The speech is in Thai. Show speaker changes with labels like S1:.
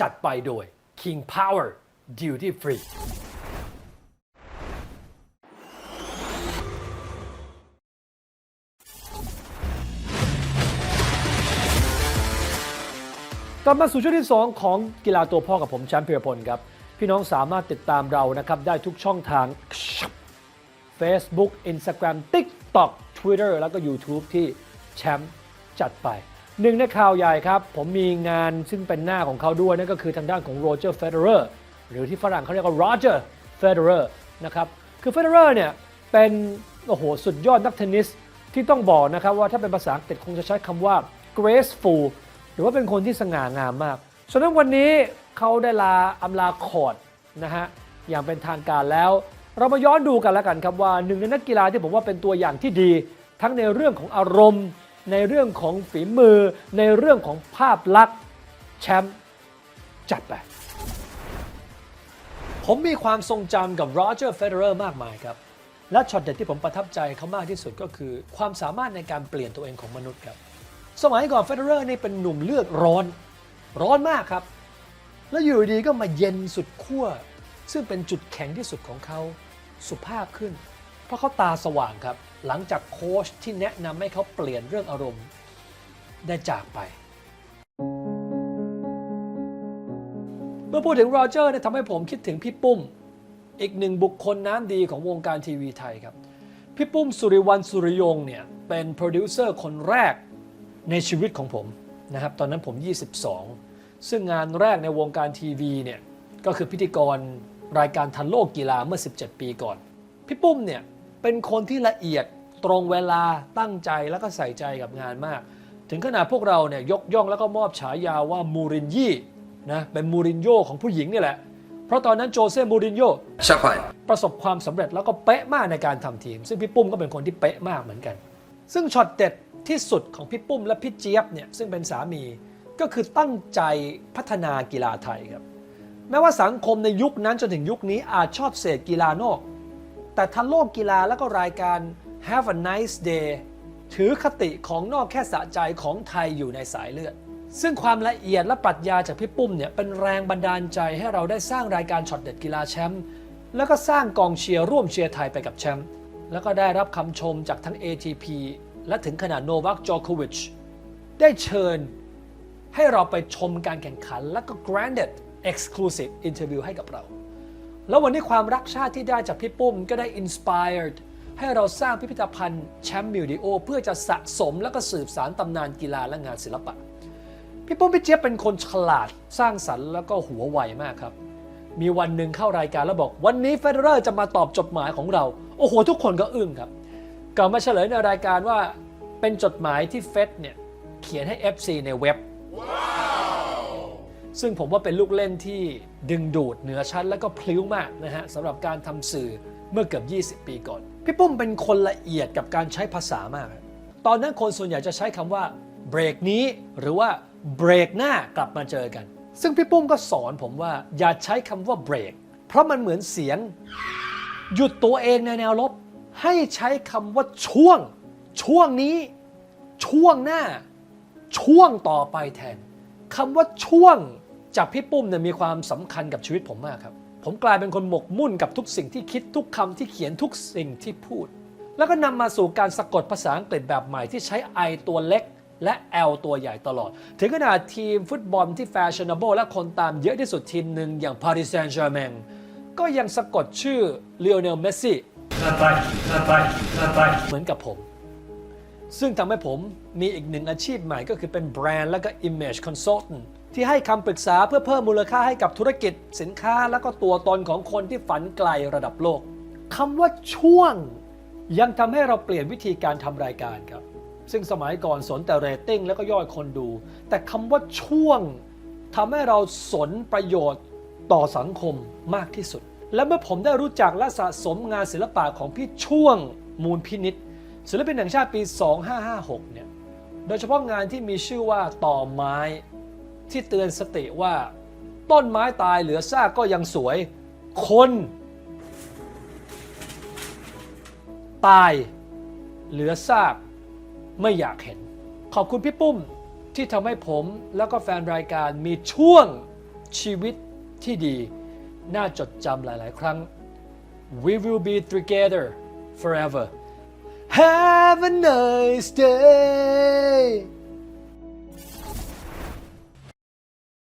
S1: จัดไปโดย King Power Duty Free กลับมาสู่ช่วงที่ 2 ของกีฬาตัวพ่อกับผมแชมป์เพียรพลครับ พี่น้องสามารถติดตามเรานะครับ ได้ทุกช่องทาง Facebook Instagram TikTok Twitter แล้วก็ YouTube ที่แชมป์จัดไป หนึ่งในข่าวใหญ่ครับ ผมมีงานซึ่งเป็นหน้าของเขาด้วยนั่นก็คือทางด้านของโรเจอร์เฟเดอร์หรือที่ฝรั่งเขาเรียกว่าโรเจอร์เฟเดอร์นะครับคือเฟเดอร์เนี่ยเป็นโอ้โหสุดยอดนักเทนนิสที่ต้องบอกนะครับว่าถ้าเป็นภาษาอังกฤษคงจะใช้คำว่า graceful หรือว่าเป็นคนที่สง่างามมากฉะนั้นวันนี้เขาได้ลาอำลาคอร์ดนะฮะอย่างเป็นทางการแล้ว เรามาย้อนดูกันแล้วกันครับว่าหนึ่งในนักกีฬาที่ผมว่าเป็นตัวอย่างที่ดี ทั้งในเรื่องของอารมณ์ ในเรื่องของฝีมือ ในเรื่องของภาพลักษณ์แชมป์จัดไป ผมมีความทรงจำกับโรเจอร์เฟเดอร์มากมายครับ และช็อตเด็ดที่ผมประทับใจเขามากที่สุดก็คือ ความสามารถในการเปลี่ยนตัวเองของมนุษย์ครับ สมัยก่อนเฟเดอร์นี่เป็นหนุ่มเลือดร้อน ร้อนมากครับ แล้วอยู่ดีก็มาเย็นสุดขั้วซึ่งเป็นจุดแข็งที่สุดของเขาสุภาพขึ้น เพราะเขาตาสว่างครับ หลังจากโค้ชที่แนะนำให้เขาเปลี่ยนเรื่องอารมณ์ได้จากไป เมื่อพูดถึงโรเจอร์เนี่ยทำให้ผมคิดถึงพี่ปุ้ม อีกหนึ่งบุคคลน้ำดีของวงการทีวีไทยครับ พี่ปุ้มสุริวัลสุริยงเนี่ยเป็นโปรดิวเซอร์คนแรกในชีวิตของผมนะครับตอนนั้นผม 22 ซึ่งงานแรกในวงการทีวีเนี่ยก็คือพิธีกรรายการทันโลกกีฬาเมื่อ 17 ปีก่อน พี่ปุ้มเนี่ย เป็นคนที่ละเอียดตรงเวลาตั้งใจแล้วก็ใส่ใจกับงานมาก ถึงขนาดพวกเราเนี่ยยกย่องแล้วก็มอบฉายาว่ามูรินยี่นะเป็นมูรินโญ่ของผู้หญิงนี่แหละ เพราะตอนนั้นโจเซ่มูรินโญ่
S2: Chapai.
S1: ประสบความสำเร็จแล้วก็เป๊ะมากในการทำทีม ซึ่งพี่ปุ้มก็เป็นคนที่เป๊ะมากเหมือนกัน ซึ่งช็อตเด็ดที่สุดของพี่ปุ้มและพี่เจี๊ยบเนี่ยซึ่งเป็นสามีก็คือตั้งใจพัฒนากีฬาไทยครับแม้ว่าสังคมในยุคนั้นจนถึงยุคนี้อาจชอบเสพกีฬานอก แต่ทันโลกกีฬาแล้วก็รายการ Have a nice day ถือคติของนอกแค่สะใจของไทยอยู่ในสายเลือด ซึ่งความละเอียดและปรัชญาจากพี่ปุ้มเนี่ยเป็นแรงบันดาลใจให้เราได้สร้างรายการช็อตเด็ดกีฬาแชมป์แล้วก็สร้างกองเชียร์ร่วมเชียร์ไทยไปกับแชมป์แล้วก็ได้รับคำชมจากทั้ง ATP และถึงขนาดโนวัคโจโควิชได้เชิญให้เราไปชมการแข่งขันและก็ granted exclusive interview ให้กับเรา แล้ววันนี้ความรักชาติที่ได้จากพี่ปุ้มก็ได้ inspired ให้เราสร้างพิพิธภัณฑ์แชมป์มิวดิโอเพื่อจะสะสมและก็สืบสารตำนานกีฬาและงานศิลปะ พี่ปุ้มพี่เจี๊ยบเป็นคนฉลาดสร้างสรรค์แล้วก็หัวไวมากครับ มีวันหนึ่งเข้ารายการแล้วบอก วันนี้เฟเดอร์จะมาตอบจดหมายของเรา โอ้โห ทุกคนก็อึ้งครับกลับมาเฉลยในรายการว่าเป็นจดหมายที่เฟดเนี่ยเขียนให้ FC ในเว็บ ซึ่งผมว่าเป็นลูกเล่นที่ดึงดูดเหนือชั้น และก็พลิ้วมากนะฮะสำหรับการทำสื่อเมื่อเกือบ 20 ปีก่อน พี่ปุ้มเป็นคนละเอียดกับการใช้ภาษามาก ตอนนั้นคนส่วนใหญ่จะใช้คำว่าเบรกนี้ หรือว่าเบรกหน้ากลับมาเจอกัน ซึ่งพี่ปุ้มก็สอนผมว่าอย่าใช้คำว่าเบรกเพราะมันเหมือนเสียง หยุดตัวเองในแนวลบ ให้ใช้คำว่าช่วง ช่วงนี้ ช่วงหน้า ช่วงต่อไปแทนคำว่าช่วง จากพี่ปุ้มเนี่ยมีความสำคัญกับชีวิตผมมากครับ ผมกลายเป็นคนหมกมุ่นกับทุกสิ่งที่คิดทุกคำที่เขียนทุกสิ่งที่พูด แล้วก็นำมาสู่การสะกดภาษาอังกฤษแบบใหม่ที่ใช้ I ตัวเล็กและ L ตัวใหญ่ตลอด ถึงขนาดทีมฟุตบอลที่แฟชั่น a b l e และคนตามเยอะที่สุดทีมหนึ่งอย่าง Paris Saint-Germain ก็ยังสะกดชื่อ Lionel Messi เหมือนกับผม ซึ่งทำให้ผมมีอีกหนึ่งอาชีพใหม่ก็คือเป็นแบรนด์และก็ Image Consultant ที่ให้คำปรึกษาเพื่อเพิ่มมูลค่าให้กับธุรกิจ สินค้าและก็ตัวตนของคนที่ฝันไกลระดับโลกคำว่าช่วง ยังทำให้เราเปลี่ยนวิธีการทำรายการครับ ซึ่งสมัยก่อนสนแต่เรตติ้งแล้วก็ยอดคนดู แต่คำว่าช่วงทำให้เราสนประโยชน์ต่อสังคมมากที่สุด และเมื่อผมได้รู้จักและสะสมงานศิลปะของพี่ช่วงมูลพินิษศิลปินแห่งชาติปี 2556 เนี่ย โดยเฉพาะงานที่มีชื่อว่าต่อไม้ ที่เตือนสติว่า ต้นไม้ตายเหลือซากก็ยังสวย คน ตายเหลือซากไม่อยากเห็น ขอบคุณพี่ปุ้มที่ทำให้ผมแล้วก็แฟนรายการมีช่วงชีวิตที่ดี น่าจดจำหลาย ๆ ครั้ง We will be together forever Have a nice day